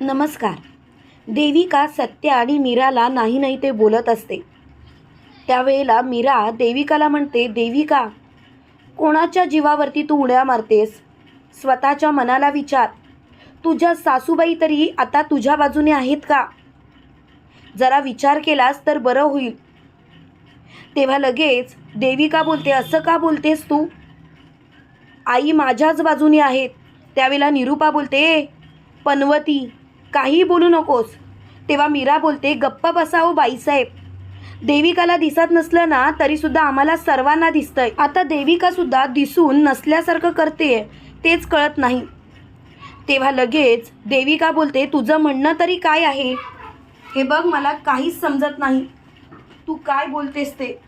नमस्कार. देविका सत्य आणि मीराला नाही नाही ते बोलत असते. त्यावेळेला मीरा देविकाला म्हणते देविका कोणाच्या जीवावरती तू उड्या मारतेस? स्वतःच्या मनाला विचार. तुझ्या सासूबाई तरी आता तुझ्या बाजूने आहेत का? जरा विचार केलास तर बरं होईल. तेव्हा लगेच देविका बोलते असं का बोलतेस तू? आई माझ्याच बाजूने आहेत. त्यावेळेला निरूपा बोलते पनवती काही बोलू नकोस. तेव्हा मीरा बोलते गप्प बसाओ हो बाईसाहेब. देविकाला दिसत नसलं ना तरीसुद्धा आम्हाला सर्वांना दिसतंय. आता देविकासुद्धा दिसून नसल्यासारखं करते तेच कळत नाही. तेव्हा लगेच देविका बोलते तुझं म्हणणं तरी काय आहे? हे बघ मला काहीच समजत नाही. तू काय बोलतेस ते?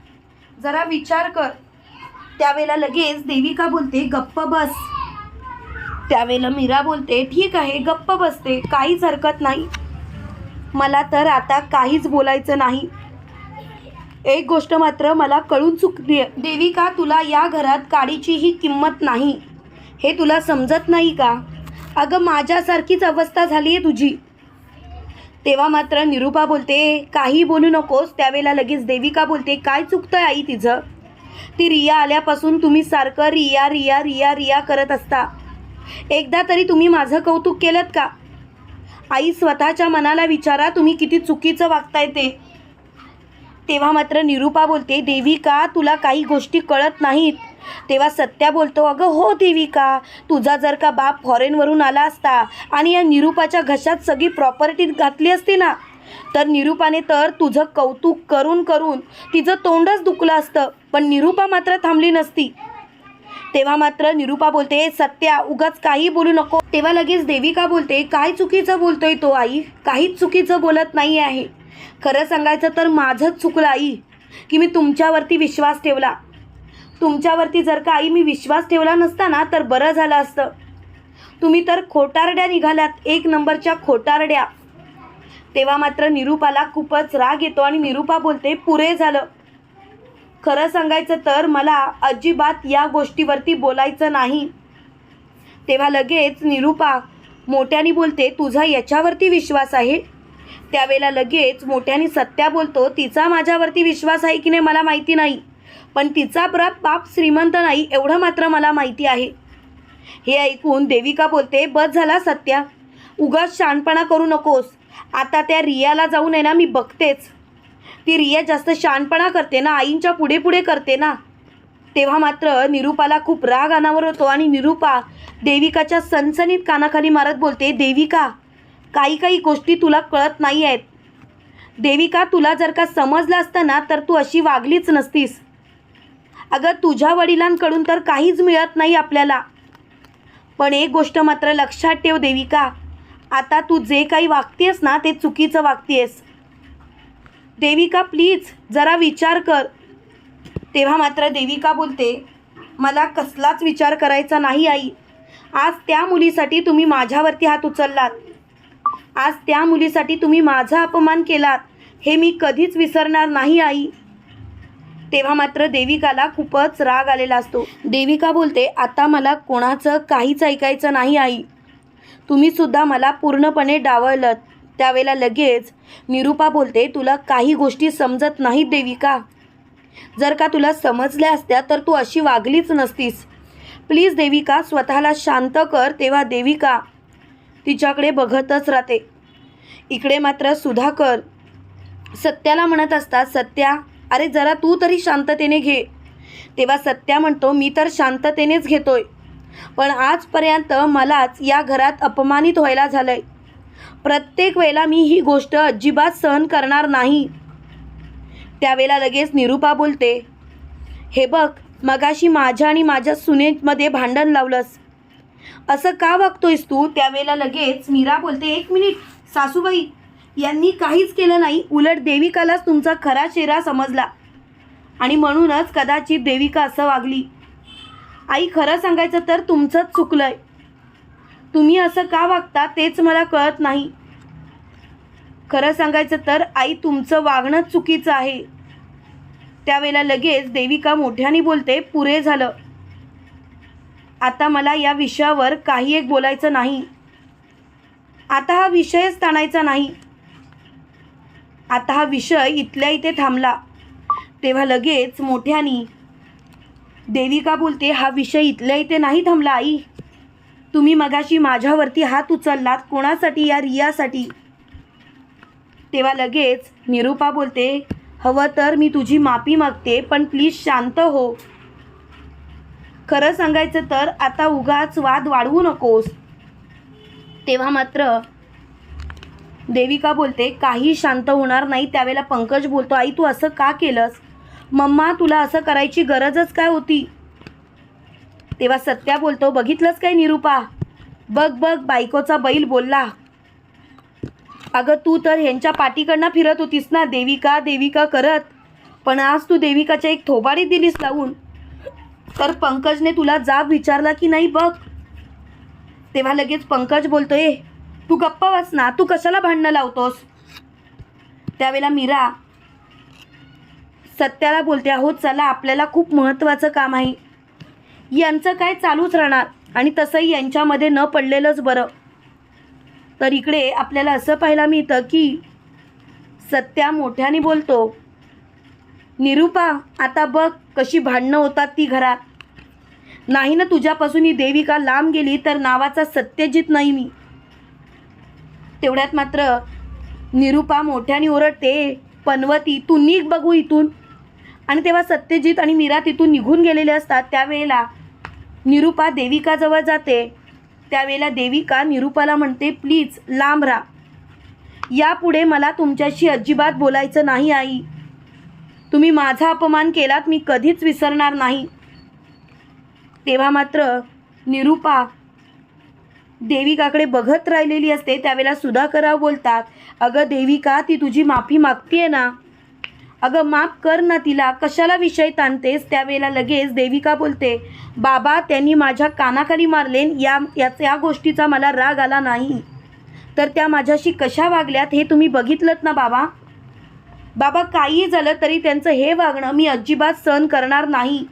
जरा विचार कर. त्यावेळेला लगेच देविका बोलते गप्प बस. त्यावेळेला मीरा बोलते ठीक आहे गप्प बसते काहीच हरकत नाही. मला तर आता काहीच बोलायचं नाही. एक गोष्ट मात्र मला कळून चुकते देविका तुला या घरात काडीचीही किंमत नाही. हे तुला समजत नाही का? अगं माझ्यासारखीच अवस्था झाली आहे तुझी. तेव्हा मात्र निरूपा बोलते काही बोलू नकोस. त्यावेळेला लगेच देविका बोलते काय चुकतंय आई तिचं ती रिया आल्यापासून तुम्ही सारखं रिया रिया रिया रिया करत असता. एकदा तरी तुम्ही माझं कौतुक केलं का? आई स्वतःच्या मनाला विचारा तुम्ही किती चुकीचं वागताय ते. तेव्हा मात्र निरूपा बोलते देविका तुला काही गोष्टी कळत नाहीत. तेव्हा सत्या बोलतो अगं हो देविका तुझा जर का बाप फॉरेनवरून आला असता आणि या निरूपाच्या घशात सगळी प्रॉपर्टी घातली असती ना तर निरूपाने तर तुझं कौतुक करून करून तिचं तोंडच दुखलं असतं. पण निरूपा मात्र थांबली नसती. तेव्हा मात्र निरूपा बोलते सत्या उगाच काही बोलू नको. तेव्हा लगेच देविका बोलते काय चुकीचं बोलतोय तो आई? काहीच चुकीचं बोलत नाही आहे. खरं सांगायचं तर माझंच चुकलं आई की मी तुमच्यावरती विश्वास ठेवला. तुमच्यावरती जर का आई मी विश्वास ठेवला नसता ना तर बरं झालं असतं. तुम्ही तर खोटारड्या निघाल्यात एक नंबरच्या खोटारड्या. तेव्हा मात्र निरूपाला खूपच राग येतो आणि निरूपा बोलते पुरे झालं. खरं सांगायचं तर मला अजिबात या गोष्टीवरती बोलायचं नाही. तेव्हा लगेच निरूपा मोठ्याने बोलते तुझा याच्यावरती विश्वास आहे? त्यावेळेला लगेच मोठ्याने सत्या बोलतो तिचा माझ्यावरती विश्वास आहे की नाही मला माहिती नाही. पण तिचा प्रप बाप श्रीमंत नाही एवढं मात्र मला माहिती आहे. हे ऐकून देविका बोलते बस झाला सत्या. उगाच शहाणपणा करू नकोस. आता त्या रियाला जाऊन आहे ना मी बघतेच. ती रिया जास्त शहाणपणा करते ना आईंच्या पुढे पुढे करते ना. तेव्हा मात्र निरूपाला खूप राग अनावर होतो आणि निरूपा देविकाच्या सनसनीत कानाखाली मारत बोलते देविका काही काही गोष्टी तुला कळत नाही आहेत देविका तुला जर का समजलं असतं ना तर तू अशी वागलीच नसतीस. अगं तुझ्या वडिलांकडून तर काहीच मिळत नाही आपल्याला. पण एक गोष्ट मात्र लक्षात ठेव देविका आता तू जे काही वागतेस ना ते चुकीचं वागतेस. देविका प्लीज जरा विचार कर. तेव्हा मात्र देविका बोलते मला कसलाच विचार करायचा नाही आई. आज त्या मुलीसाठी तुम्ही माझ्यावरती हात उचललात. आज त्या मुलीसाठी तुम्ही माझा अपमान केलात. हे मी कधीच विसरणार नाही आई. तेव्हा मात्र देविकाला खूपच राग आलेला असतो. देविका बोलते आता मला कोणाचं काहीच ऐकायचं नाही आई. तुम्हीसुद्धा मला पूर्णपणे डावळलं त्यावेळेला लगेच निरूपा बोलते तुला काही गोष्टी समजत नाहीत देविका. जर का तुला समजल्या असत्या तर तू अशी वागलीच नसतीस. प्लीज देविका स्वतःला शांत कर तेव्हा देविका तिच्याकडे बघतच राहते. इकडे मात्र सुधाकर सत्याला म्हणत असतात सत्या अरे जरा तू तरी शांततेने घे. तेव्हा सत्या म्हणतो मी तर शांततेनेच घेतोय. पण आजपर्यंत मलाच या घरात अपमानित व्हायला झालंय. प्रत्येक वेळेला मी ही गोष्ट अजिबात सहन करणार नाही. त्यावेळेला लगेच निरूपा बोलते हे बघ मगाशी माझ्या आणि माझ्या सुनेमध्ये भांडण लावलंस. असं का वागतोयस तू? त्यावेळेला लगेच मीरा बोलते एक मिनिट सासूबाई यांनी काहीच केलं नाही. उलट देविकालाच तुमचा खरा चेहरा समजला. आणि म्हणूनच कदाचित देविका असं वागली. आई खरं सांगायचं तर तुमचंच चुकलं आहे तुम्ही असं का वागता तेच मला कळत नाही. खरं सांगायचं तर आई तुमचं वागणं चुकीचं आहे. त्यावेळेला लगेच देविका मोठ्याने बोलते पुरे झालं. आता मला या विषयावर काही एक बोलायचं नाही. आता हा विषयच ताणायचा नाही. आता हा विषय इथल्या इथे थांबला. तेव्हा लगेच मोठ्यानी देविका बोलते हा विषय इथल्या इथे नाही थांबला आई. तुम्ही मगाशी माझ्यावरती हात उचललात कोणासाठी या रियासाठी? तेव्हा लगेच निरूपा बोलते हवं तर मी तुझी माफी मागते पण प्लीज शांत हो. खरं सांगायचं तर आता उगाच वाद वाढवू नकोस. तेव्हा मात्र देविका बोलते काही शांत होणार नाही त्यावेळेला पंकज बोलतो आई तू असं का केलंस? मम्मा तुला असं करायची गरजच काय होती? तेव्हा सत्या बोलतो बघितलंच काय निरूपा? बघ बघ बायकोचा बैल बोलला. अगं तू तर ह्यांच्या पाठीकडनं फिरत होतीस ना देविका देविका करत. पण आज तू देविकाच्या एक थोबाडीत दिलीस लावून. तर पंकजने तुला जाब विचारला की नाही बघ? तेव्हा लगेच पंकज बोलतोय तू गप्पा वाच ना तू कशाला भांडणं लावतोस? त्यावेळेला मीरा सत्याला बोलते अहो चला आपल्याला खूप महत्त्वाचं काम आहे. यांचं काय चालूच राहणार? आणि तसंही यांच्यामध्ये न पडलेलंच बरं. तर इकडे आपल्याला असं पाहायला मिळतं की सत्या मोठ्याने बोलतो निरूपा आता बघ कशी भांडणं होतात ती घरात. नाही ना तुझ्यापासून ही देविका लांब गेली तर नावाचा सत्यजित नाही मी. तेवढ्यात मात्र निरूपा मोठ्याने ओरडते पनवती तू निघ बघू इथून. आणि तेव्हा सत्यजित आणि मीरा तिथून निघून गेलेले असतात त्यावेळेला निरूपा देविकाजवळ जाते. त्यावेळेला देविका निरूपाला म्हणते प्लीज लांब राहा. यापुढे मला तुमच्याशी अजिबात बोलायचं नाही आई. तुम्ही माझा अपमान केलात मी कधीच विसरणार नाही. तेव्हा मात्र निरूपा देविकाकडे बघत राहिलेली असते. त्यावेळेला सुधाकरराव बोलतात अगं देविका ती तुझी माफी मागतीये ना. अगं माफ कर ना तिला. कशाला विषय ताणतेस? त्यावेळेला लगेच देविका बोलते बाबा त्यांनी माझ्या कानाखाली मारलेन या याच या गोष्टीचा मला राग आला नाही. तर त्या माझ्याशी कशा वागल्यात हे तुम्ही बघितलं ना बाबा? बाबा काही झालं तरी त्यांचं हे वागणं मी अजिबात सहन करणार नाही.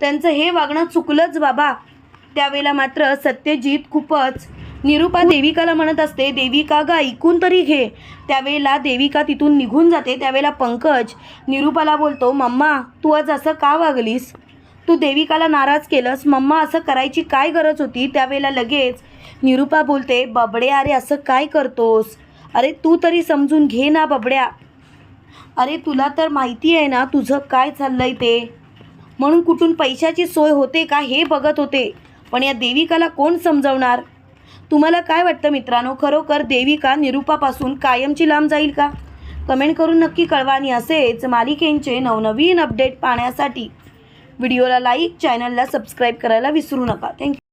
त्यांचं हे वागणं चुकलंच बाबा. त्यावेळेला मात्र सत्यजित खूपच निरूपा देविकाला म्हणत असते देविका गा ऐकून तरी घे. त्यावेळेला देविका तिथून निघून जाते. त्यावेळेला पंकज निरूपाला बोलतो मम्मा तू आज असं का वागलीस? तू देविकाला नाराज केलंस. मम्मा असं करायची काय गरज होती? त्यावेळेला लगेच निरूपा बोलते बबडे अरे असं काय करतोस? अरे तू तरी समजून घे ना बबड्या. अरे तुला तर माहिती आहे ना तुझं काय चाललंय ते. म्हणून कुठून पैशाची सोय होते का हे बघत होते. पण या देविकाला कोण समजवणार? तुम्हाला काय वाटतं मित्रांनो? खरोखर देविका निरूपापासून कायमची लांब जाईल का? कमेंट करून नक्की कळवा आणि असेच मालिकेंचे नवनवीन अपडेट पाहण्यासाठी व्हिडिओला लाईक चॅनलला सबस्क्राईब करायला विसरू नका. थँक्यू